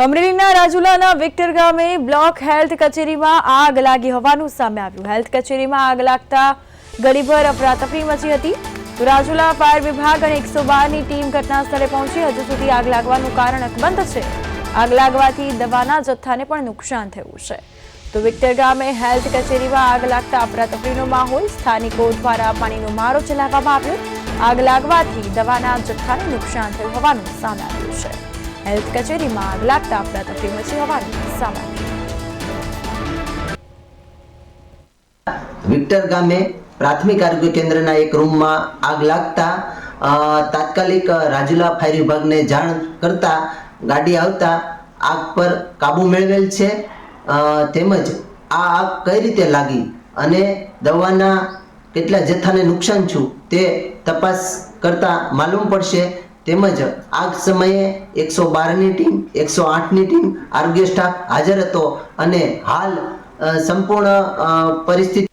અમરેલીના રાજુલાના વિક્ટર ગામે બ્લોક હેલ્થ કચેરીમાં આગ લાગી હોવાનું સામે આવ્યું. હેલ્થ કચેરીમાં આગ લાગતા ગળીભર અફરાતફરી મચી હતી. રાજુલા ફાયર વિભાગ અને એકસો બારની ટીમ ઘટના સ્થળે પહોંચી. હજુ સુધી આગ લાગવાનું કારણ અકબંધ છે. આગ લાગવાથી દવાના જથ્થાને પણ નુકસાન થયું છે. તો વિક્ટર ગામે હેલ્થ કચેરીમાં આગ લાગતા અફરાતફરીનો માહોલ સ્થાનિકો દ્વારા પાણીનો મારો ચલાવવામાં આવ્યો. આગ લાગવાથી દવાના જથ્થાને નુકસાન થયું હોવાનું સામે આવ્યું છે. હેલ્થ કચેરીમાં આગ લાગતા અફરાતફરી મચી હોવાનું સામે વિક્ટર ગામે પ્રાથમિક આરોગ્ય કેન્દ્રના એક રૂમમાં આગ લાગતા તાત્કાલિક રાજુલા ફાયર વિભાગને જાણ કરતા ગાડી આવતા આગ પર કાબુ મેળવેલ છે. તેમજ આ આગ કઈ રીતે લાગી અને દવાના કેટલા જથ્થાને નુકસાન છું તે તપાસ કરતા માલુમ પડશે. તેમજ આગ સમયે એકસો બારની ટીમ, એકસો આઠની ટીમ આરોગ્ય સ્ટાફ હાજર હતો અને હાલ સંપૂર્ણ પરિસ્થિતિ